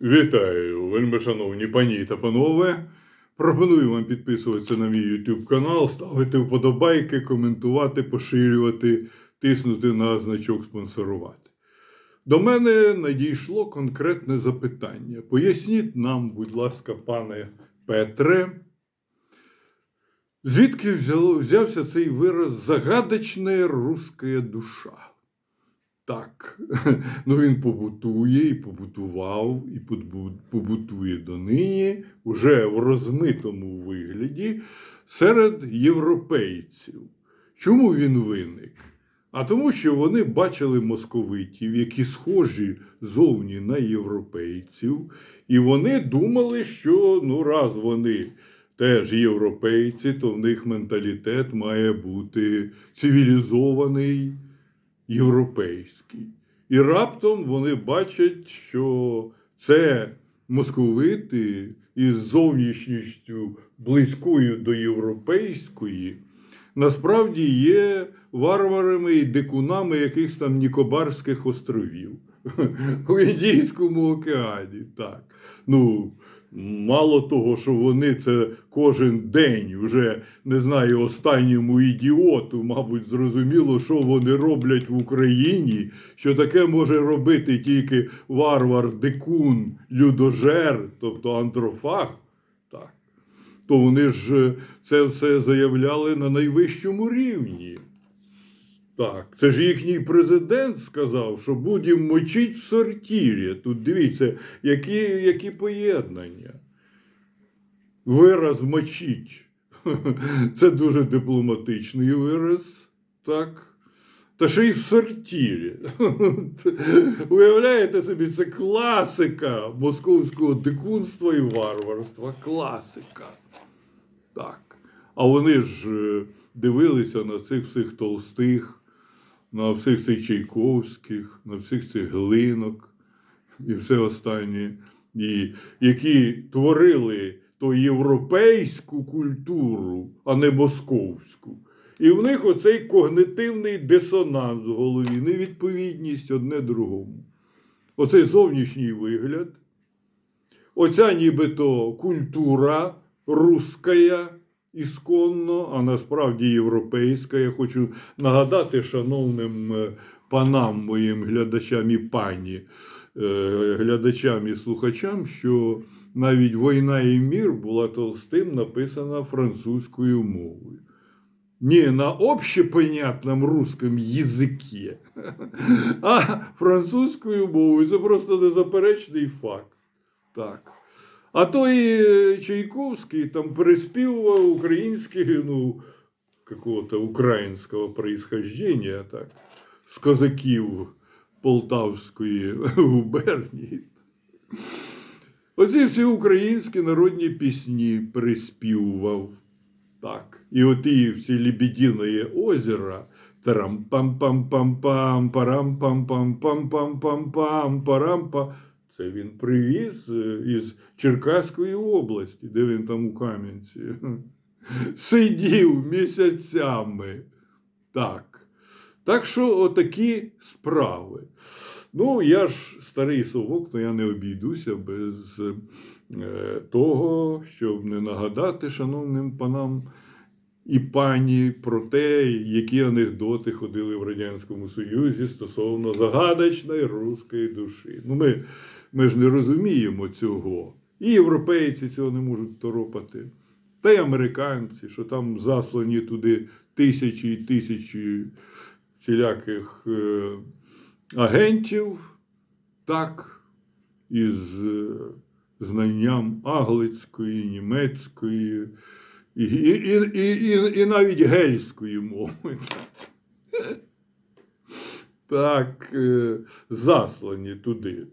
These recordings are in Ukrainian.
Вітаю, вельми шановні пані та панове. Пропоную вам підписуватися на мій YouTube канал, ставити вподобайки, коментувати, поширювати, тиснути на значок спонсорувати. До мене надійшло конкретне запитання. Поясніть нам, будь ласка, пане Петре, звідки взявся цей вираз загадочна руська душа? Так, ну він побутує і побутував, і побутує донині уже в розмитому вигляді серед європейців. Чому він виник? А тому, що вони бачили московитів, які схожі зовні на європейців, і вони думали, що ну, раз вони теж європейці, то в них менталітет має бути цивілізований європейський. І раптом вони бачать, що це московити із зовнішністю близькою до європейської, насправді є варварами і дикунами якихось там Нікобарських островів у Індійському океані. Так. Ну, Мало того, що вони це кожен день вже не знаю, останньому ідіоту, мабуть, зрозуміло, що вони роблять в Україні, що таке може робити тільки варвар, дикун, людожер, тобто антрофаг. То вони ж е, це все заявляли на найвищому рівні. Так, це ж їхній президент сказав, що будемо мочити в сортірі. Тут дивіться, які, які поєднання. Вираз мочить. Це дуже дипломатичний вираз. Так. Та ще й в сортірі. Уявляєте собі, це класика московського дикунства і варварства. Класика. Так. А вони ж е, дивилися на цих всіх толстих, на всіх цих Чайковських, на всіх цих глинок і все останнє, і, які творили то європейську культуру, а не московську. І в них оцей когнитивний дисонанс в голові, невідповідність одне другому. Оцей зовнішній вигляд, оця нібито культура руская ісконно, а насправді європейська. Я хочу нагадати шановним е, панам, моїм глядачам і пані, е, глядачам і слухачам, що навіть війна і мір була толстим написана французькою мовою. Не на общепонятном русском языке, а французькою мовою. Це просто незаперечний факт. Так. А той е, Чайковський там переспівував український, ну, какого-то українського происхождения, так, з козаків Полтавської губернії. Оці всі українські народні пісні приспівував. Так. І оті всі Лебедине озера. Тарам-пам-пам-пам-пам, парам-пам-пам-пам-пам-пам, парам-па. Це він привіз е, із Черкаської області, де він там у Кам'янці. Сидів місяцями. Так. Так що отакі справи. Ну, я ж старий совок, то я не обійдуся без е, того, щоб не нагадати шановним панам і пані про те, які анекдоти ходили в Радянському Союзі стосовно загадочної руської душі. Ну, ми, ми ж не розуміємо цього. І європейці цього не можуть торопати. Та й американці, що там заслані туди тисячі і тисячі всіляких е, агентів, так, із е, знанням англійської, німецької і, і, і, і, і, і навіть гельської мови. Так, е, заслані туди.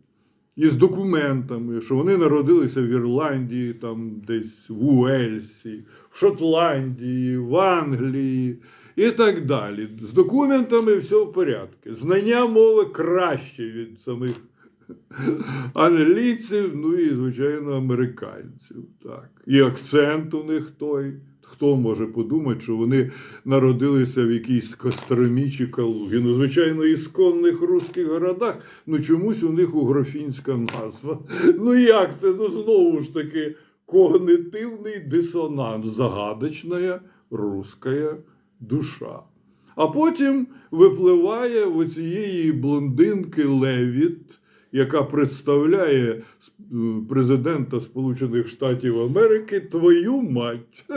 І з документами, що вони народилися в Ірландії, там десь в Уельсі, в Шотландії, в Англії і так далі. З документами все в порядку. Знання мови краще від самих англійців, ну і, звичайно, американців. Так. І акцент у них той. Хто може подумати, що вони народилися в якійсь Костромі чи Калугі. Ну, звичайно, ісконних русських городах, ну чомусь у них угрофінська назва. Ну як це? Ну знову ж таки, когнитивний дисонанс, загадочна русская душа. А потім випливає у цієї блондинки Левіт, яка представляє е, президента Сполучених Штатів Америки твою мать.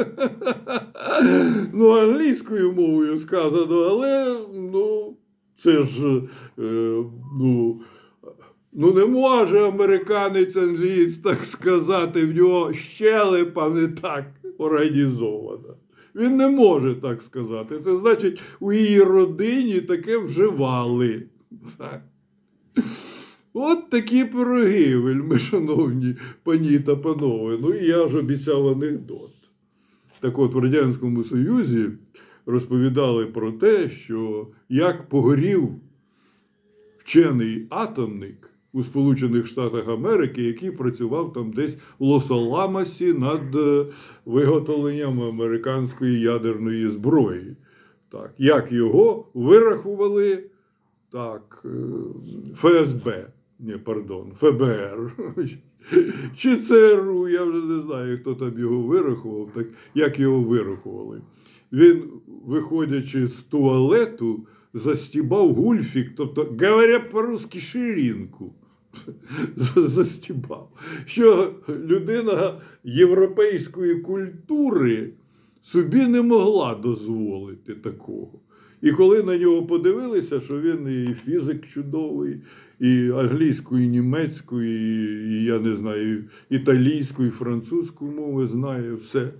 Ну, англійською мовою сказано, але ну, це ж е, ну, ну не може американець англієць так сказати, в нього щелепа не так організована. Він не може так сказати. Це значить, у її родині таке вживали. Так. От такі пироги, вельми шановні пані та панове. Ну і я ж обіцяв анекдот. Так от в Радянському Союзі розповідали про те, що як погорів вчений атомник у Сполучених Штатах Америки, який працював там десь в Лос-Аламосі над е, виготовленням американської ядерної зброї. Так, як його вирахували так, е, ФСБ, ні, пардон, ФБР. Чи ЦРУ, я вже не знаю, хто там його вирахував, так як його вирахували. Він, виходячи з туалету, застібав гульфік, тобто, говоря по-русски, ширинку. Застібав. Що людина європейської культури собі не могла дозволити такого. І коли на нього подивилися, що він і фізик чудовий, і англійську, і німецьку, і, і я не знаю, італійську, і французьку мови знає все.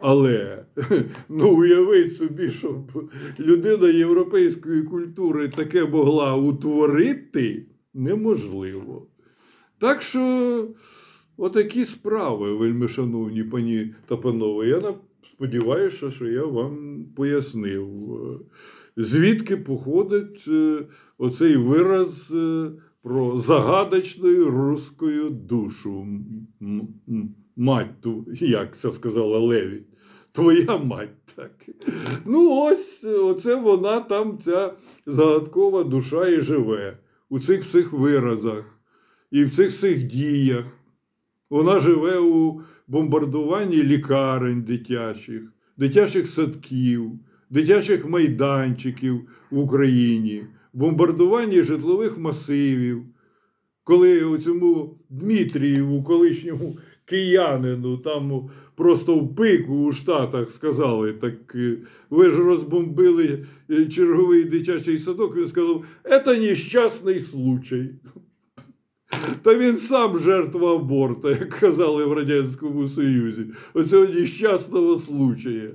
Але ну уявіть собі, щоб людина європейської культури таке могла утворити неможливо. Так що, отакі справи, вельми шановні пані та панове. Я сподіваюся, що я вам пояснив, е, звідки походить е, оцей вираз е, про загадочну руську душу. Мать, ту, як це сказала Леві. Твоя мать так. Ну, ось оце вона там, ця загадкова душа і живе у цих всіх виразах і в цих всіх діях. Вона живе у бомбардуванні лікарень дитячих, дитячих садків, дитячих майданчиків в Україні, бомбардуванні житлових масивів. Коли у цьому Дмитрієву, колишньому киянину, там просто в пику у Штатах сказали, так е, ви ж розбомбили е, черговий дитячий садок, він сказав, це нещасний случай. Та він сам жертва аборта, як казали в Радянському Союзі, оцього нещасного случая.